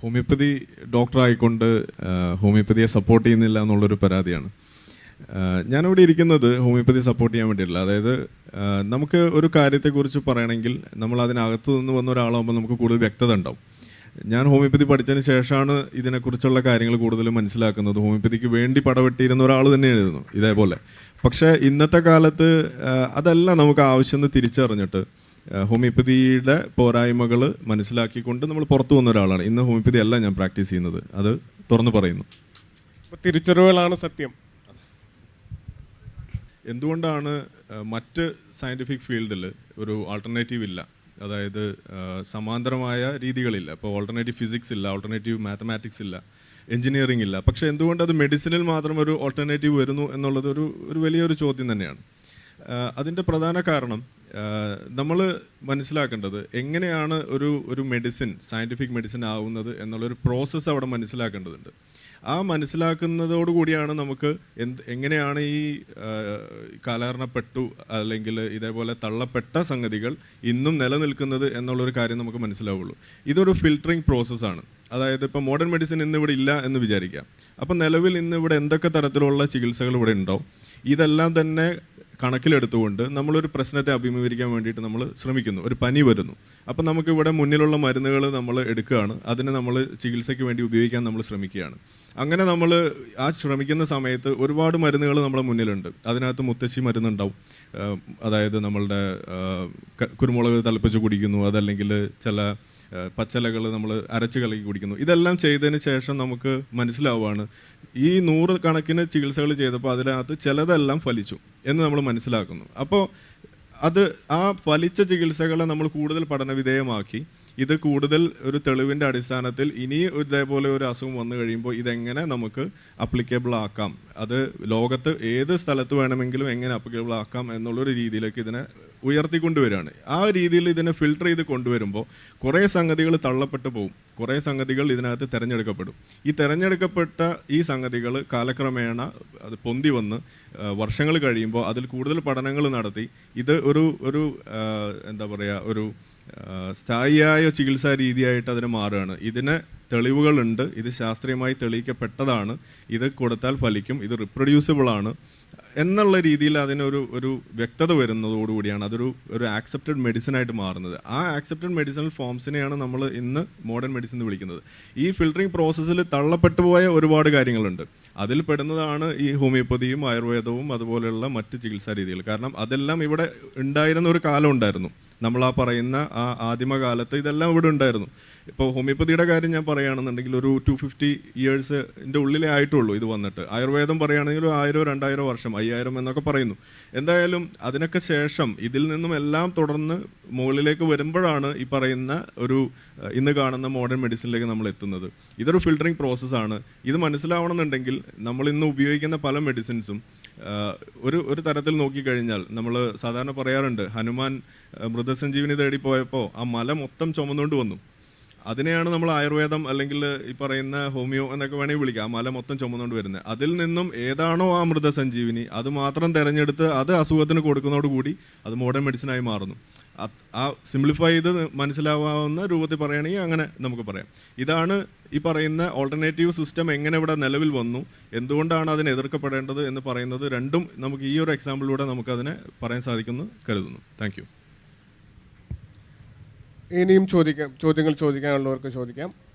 Homeopathy ഡോക്ടറായിക്കൊണ്ട് ഹോമിയോപ്പതിയെ support ചെയ്യുന്നില്ല എന്നുള്ളൊരു പരാതിയാണ്. ഞാനിവിടെ ഇരിക്കുന്നത് ഹോമിയോപ്പതി സപ്പോർട്ട് ചെയ്യാൻ വേണ്ടിയിട്ടില്ല. അതായത് നമുക്ക് ഒരു കാര്യത്തെക്കുറിച്ച് പറയണമെങ്കിൽ നമ്മൾ അതിനകത്ത് നിന്ന് വന്ന ഒരാളാകുമ്പോൾ നമുക്ക് കൂടുതൽ വ്യക്തത ഉണ്ടാവും. ഞാൻ ഹോമിയോപ്പതി പഠിച്ചതിന് ശേഷമാണ് ഇതിനെക്കുറിച്ചുള്ള കാര്യങ്ങൾ കൂടുതൽ മനസ്സിലാക്കുന്നത്. ഹോമിയോപ്പതിക്ക് വേണ്ടി പടവെട്ടിയിരുന്ന ഒരാൾ തന്നെയായിരുന്നു ഇതേപോലെ. പക്ഷേ ഇന്നത്തെ കാലത്ത് അതല്ല നമുക്ക് ആവശ്യമെന്ന് തിരിച്ചറിഞ്ഞിട്ട് ഹോമിയോപ്പതിയുടെ പോരായ്മകൾ മനസ്സിലാക്കിക്കൊണ്ട് നമ്മൾ പുറത്തു വന്ന ഒരാളാണ്. ഇന്ന് ഹോമിയോപ്പതി അല്ല ഞാൻ പ്രാക്ടീസ് ചെയ്യുന്നത്. അത് തുറന്നു പറയുന്നു. തിരിച്ചറിവുകളാണ് സത്യം. എന്തുകൊണ്ടാണ് മറ്റ് സയന്റിഫിക് ഫീൽഡിൽ ഒരു ആൾട്ടർനേറ്റീവ് ഇല്ല? അതായത് സമാന്തരമായ രീതികളില്ല. ഇപ്പോൾ ഓൾട്ടർനേറ്റീവ് ഫിസിക്സ് ഇല്ല ഓൾട്ടർനേറ്റീവ് മാത്തമാറ്റിക്സ് ഇല്ല എഞ്ചിനീയറിംഗ് ഇല്ല. പക്ഷേ എന്തുകൊണ്ട് അത് മെഡിസിനിൽ മാത്രം ഒരു ഓൾട്ടർനേറ്റീവ് വരുന്നു എന്നുള്ളത് ഒരു ഒരു വലിയൊരു ചോദ്യം തന്നെയാണ്. അതിന്റെ പ്രധാന കാരണം നമ്മൾ മനസ്സിലാക്കേണ്ടത് എങ്ങനെയാണ് ഒരു ഒരു മെഡിസിൻ സയന്റിഫിക് മെഡിസിൻ ആവുന്നത് എന്നുള്ളൊരു പ്രോസസ്സ് അവിടെ മനസ്സിലാക്കേണ്ടതുണ്ട്. ആ മനസ്സിലാക്കുന്നതോടുകൂടിയാണ് നമുക്ക് എന്ത് എങ്ങനെയാണ് ഈ കാലഹരണപ്പെട്ടു അല്ലെങ്കിൽ ഇതേപോലെ തള്ളപ്പെട്ട സംഗതികൾ ഇന്നും നിലനിൽക്കുന്നത് എന്നുള്ളൊരു കാര്യം നമുക്ക് മനസ്സിലാവുള്ളൂ. ഇതൊരു ഫിൽറ്ററിങ് പ്രോസസ്സാണ് അതായത് ഇപ്പോൾ മോഡേൺ മെഡിസിൻ ഇന്നിവിടെ ഇല്ല എന്ന് വിചാരിക്കാം. അപ്പം നിലവിൽ ഇന്നിവിടെ എന്തൊക്കെ തരത്തിലുള്ള ചികിത്സകൾ ഇവിടെ ഉണ്ടോ? ഇതെല്ലാം തന്നെ കണക്കിലെടുത്തുകൊണ്ട് നമ്മളൊരു പ്രശ്നത്തെ അഭിമുഖീകരിക്കാൻ വേണ്ടിയിട്ട് നമ്മൾ ശ്രമിക്കുന്നു. ഒരു പനി വരുന്നു. അപ്പം നമുക്കിവിടെ മുന്നിലുള്ള മരുന്നുകൾ നമ്മൾ എടുക്കുകയാണ്. അതിനെ നമ്മൾ ചികിത്സയ്ക്ക് വേണ്ടി ഉപയോഗിക്കാൻ നമ്മൾ ശ്രമിക്കുകയാണ്. അങ്ങനെ നമ്മൾ ആ ശ്രമിക്കുന്ന സമയത്ത് ഒരുപാട് മരുന്നുകൾ നമ്മുടെ മുന്നിലുണ്ട്. അതിനകത്ത് മുത്തശ്ശി മരുന്നുണ്ടാവും. അതായത് നമ്മളുടെ കുരുമുളക് തിളപ്പിച്ച് കുടിക്കുന്നു. അതല്ലെങ്കിൽ ചില പച്ചലകൾ നമ്മൾ അരച്ച് കലക്കി കുടിക്കുന്നു. ഇതെല്ലാം ചെയ്തതിന് ശേഷം നമുക്ക് മനസ്സിലാവുകയാണ് ഈ നൂറ് കണക്കിന് ചികിത്സകൾ ചെയ്തപ്പോൾ അതിനകത്ത് ചിലതെല്ലാം ഫലിച്ചു എന്ന് നമ്മൾ മനസ്സിലാക്കുന്നു. അപ്പോൾ അത് ആ ഫലിച്ച ചികിത്സകളെ നമ്മൾ കൂടുതൽ പഠനവിധേയമാക്കി. ഇത് കൂടുതൽ ഒരു തെളിവിന്റെ അടിസ്ഥാനത്തിൽ ഇനി ഇതേപോലെ ഒരു അസുഖം വന്നു കഴിയുമ്പോൾ ഇതെങ്ങനെ നമുക്ക് അപ്ലിക്കബിൾ ആക്കാം? അത് ലോകത്ത് ഏത് സ്ഥലത്ത് വേണമെങ്കിലും എങ്ങനെ അപ്ലിക്കബിൾ ആക്കാം എന്നുള്ളൊരു രീതിയിലേക്ക് ഇതിനെ ഉയർത്തിക്കൊണ്ടുവരികയാണ്. ആ രീതിയിൽ ഇതിനെ ഫിൽട്ടർ ചെയ്ത് കൊണ്ടുവരുമ്പോൾ കുറേ സംഗതികൾ തള്ളപ്പെട്ടു പോകും. കുറേ സംഗതികൾ ഇതിനകത്ത് തിരഞ്ഞെടുക്കപ്പെടും. ഈ തിരഞ്ഞെടുക്കപ്പെട്ട ഈ സംഗതികൾ കാലക്രമേണ അത് പൊന്തി വന്ന് വർഷങ്ങൾ കഴിയുമ്പോൾ അതിൽ കൂടുതൽ പഠനങ്ങൾ നടത്തി ഇത് ഒരു ഒരു എന്താ പറയുക ഒരു സ്ഥായിയായ ചികിത്സാ രീതിയായിട്ട് അതിന് മാറുകയാണ്. ഇതിന് തെളിവുകളുണ്ട്. ഇത് ശാസ്ത്രീയമായി തെളിയിക്കപ്പെട്ടതാണ്. ഇത് കൊടുത്താൽ ഫലിക്കും. ഇത് റിപ്രൊഡ്യൂസിബിൾ ആണ്. എന്നുള്ള രീതിയിൽ അതിനൊരു ഒരു വ്യക്തത വരുന്നതോടുകൂടിയാണ് അതൊരു ഒരു ആക്സെപ്റ്റഡ് മെഡിസിൻ ആയിട്ട് മാറുന്നത്. ആ ആക്സെപ്റ്റഡ് മെഡിസിനൽ ഫോംസിനെയാണ് നമ്മൾ ഇന്ന് മോഡേൺ മെഡിസിൻ എന്ന് വിളിക്കുന്നത്. ഈ ഫിൽട്ടറിംഗ് പ്രോസസ്സിൽ തള്ളപ്പെട്ടു പോയ ഒരുപാട് കാര്യങ്ങളുണ്ട്. അതിൽ പെടുന്നതാണ് ഈ ഹോമിയോപ്പതിയും ആയുർവേദവും അതുപോലെയുള്ള മറ്റ് ചികിത്സാ രീതികൾ. കാരണം അതെല്ലാം ഇവിടെ ഉണ്ടായിരുന്ന ഒരു കാലം ഉണ്ടായിരുന്നു. നമ്മൾ ആ പറയുന്ന ആ ആദിമകാലത്ത് ഇതെല്ലാം ഇവിടെ ഉണ്ടായിരുന്നു. ഇപ്പോൾ ഹോമിയോപ്പതിയുടെ കാര്യം ഞാൻ പറയുകയാണെന്നുണ്ടെങ്കിൽ ഒരു ടു ഫിഫ്റ്റി ഇയേഴ്സിന്റെ ഉള്ളിലേ ആയിട്ടുള്ളൂ ഇത് വന്നിട്ട്. ആയുർവേദം പറയുകയാണെങ്കിൽ ഒരു ആയിരോ രണ്ടായിരോ വർഷം അയ്യായിരം എന്നൊക്കെ പറയുന്നു. എന്തായാലും അതിനൊക്കെ ശേഷം ഇതിൽ നിന്നും എല്ലാം തുടർന്ന് മുകളിലേക്ക് വരുമ്പോഴാണ് ഈ പറയുന്ന ഒരു ഇന്ന് കാണുന്ന മോഡേൺ മെഡിസിനിലേക്ക് നമ്മൾ എത്തുന്നത്. ഇതൊരു ഫിൽട്ടറിങ് പ്രോസസ്സാണ് ഇത് മനസ്സിലാവണമെന്നുണ്ടെങ്കിൽ നമ്മൾ ഇന്ന് ഉപയോഗിക്കുന്ന പല മെഡിസിൻസും ഒരു ഒരു തരത്തിൽ നോക്കിക്കഴിഞ്ഞാൽ നമ്മൾ സാധാരണ പറയാറുണ്ട് ഹനുമാൻ മൃതസഞ്ജീവിനി തേടി പോയപ്പോൾ ആ മല മൊത്തം ചുമന്നുകൊണ്ട് വന്നു. അതിനെയാണ് നമ്മൾ ആയുർവേദം അല്ലെങ്കിൽ ഈ പറയുന്ന ഹോമിയോ എന്നൊക്കെ വേണമെങ്കിൽ വിളിക്കാം. ആ മല മൊത്തം ചുമന്നുകൊണ്ട് വരുന്നത്. അതിൽ നിന്നും ഏതാണോ ആ മൃതസഞ്ജീവിനി അത് മാത്രം തിരഞ്ഞെടുത്ത് അത് അസുഖത്തിന് കൊടുക്കുന്നതോടുകൂടി അത് മോഡേൺ മെഡിസിനായി മാറുന്നു. ആ സിംപ്ലിഫൈ ചെയ്ത് മനസ്സിലാവാവുന്ന രൂപത്തിൽ പറയുകയാണെങ്കിൽ അങ്ങനെ നമുക്ക് പറയാം. ഇതാണ് ഈ പറയുന്ന ഓൾട്ടർനേറ്റീവ് സിസ്റ്റം എങ്ങനെ ഇവിടെ നിലവിൽ വന്നു എന്തുകൊണ്ടാണ് അതിനെ എതിർക്കപ്പെടേണ്ടത് എന്ന് പറയുന്നത് രണ്ടും നമുക്ക് ഈ ഒരു എക്സാമ്പിളിലൂടെ നമുക്കതിനെ പറയാൻ സാധിക്കുന്നു കരുതുന്നു. താങ്ക് ഇനിയും ചോദിക്കാം ചോദ്യങ്ങൾ ചോദിക്കാനുള്ളവർക്ക് ചോദിക്കാം.